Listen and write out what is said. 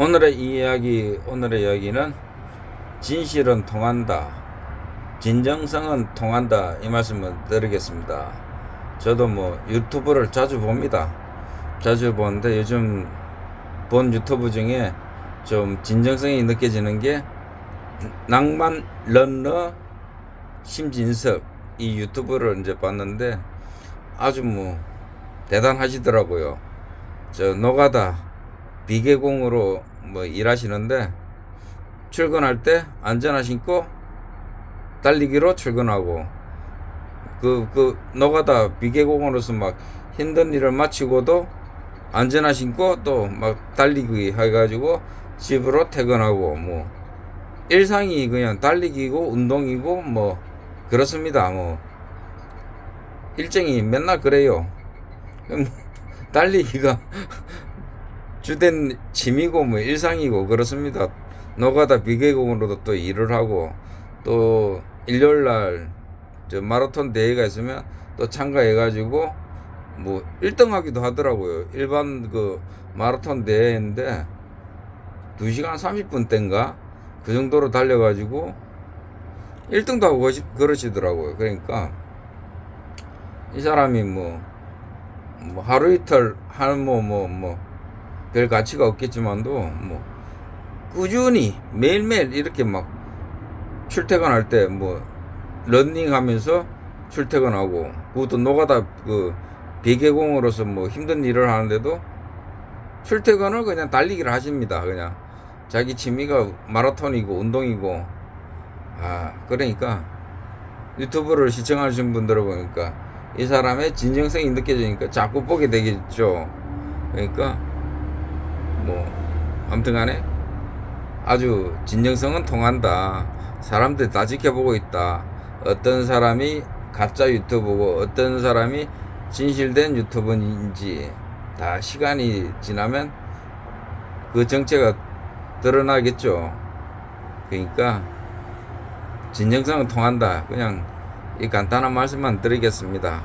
오늘의 이야기, 오늘의 이야기는 진실은 통한다. 진정성은 통한다. 이 말씀을 드리겠습니다. 저도 뭐 유튜브를 자주 봅니다. 자주 보는데 요즘 본 유튜브 중에 좀 진정성이 느껴지는 게 낭만 런너 심진석 이 유튜브를 이제 봤는데 아주 뭐 대단하시더라고요. 저 노가다 비계공으로 뭐 일하시는데 출근할 때 안전화 신고 달리기로 출근하고 그, 그, 노가다 비계공으로서 막 힘든 일을 마치고도 안전화 신고 또 막 달리기 해가지고 집으로 퇴근하고 뭐 일상이 그냥 달리기고 운동이고 뭐 그렇습니다. 뭐 일정이 맨날 그래요. 뭐 달리기가 주된 취미고 뭐 일상이고 그렇습니다. 노가다 비계공으로도 또 일을 하고 또 일요일 날 저 마라톤 대회가 있으면 또 참가해 가지고 뭐 1등 하기도 하더라고요. 일반 그 마라톤 대회인데 2시간 30분 땐가 그 정도로 달려 가지고 1등도 하고 그러시- 그러시더라고요. 그러니까 이 사람이 뭐, 뭐 하루 이틀 하는 뭐 뭐 뭐 별 가치가 없겠지만도 뭐 꾸준히 매일매일 이렇게 막 출퇴근할 때 뭐 런닝하면서 출퇴근하고 그것도 노가다 그 비계공으로서 뭐 힘든 일을 하는데도 출퇴근을 그냥 달리기를 하십니다. 그냥 자기 취미가 마라톤이고 운동이고 아 그러니까 유튜브를 시청하시는 분들을 보니까 이 사람의 진정성이 느껴지니까 자꾸 보게 되겠죠. 그러니까 뭐 아무튼 간에 아주 진정성은 통한다. 사람들 다 지켜보고 있다. 어떤 사람이 가짜 유튜브고 어떤 사람이 진실된 유튜브인지 다 시간이 지나면 그 정체가 드러나겠죠. 그러니까 진정성은 통한다. 그냥 이 간단한 말씀만 드리겠습니다.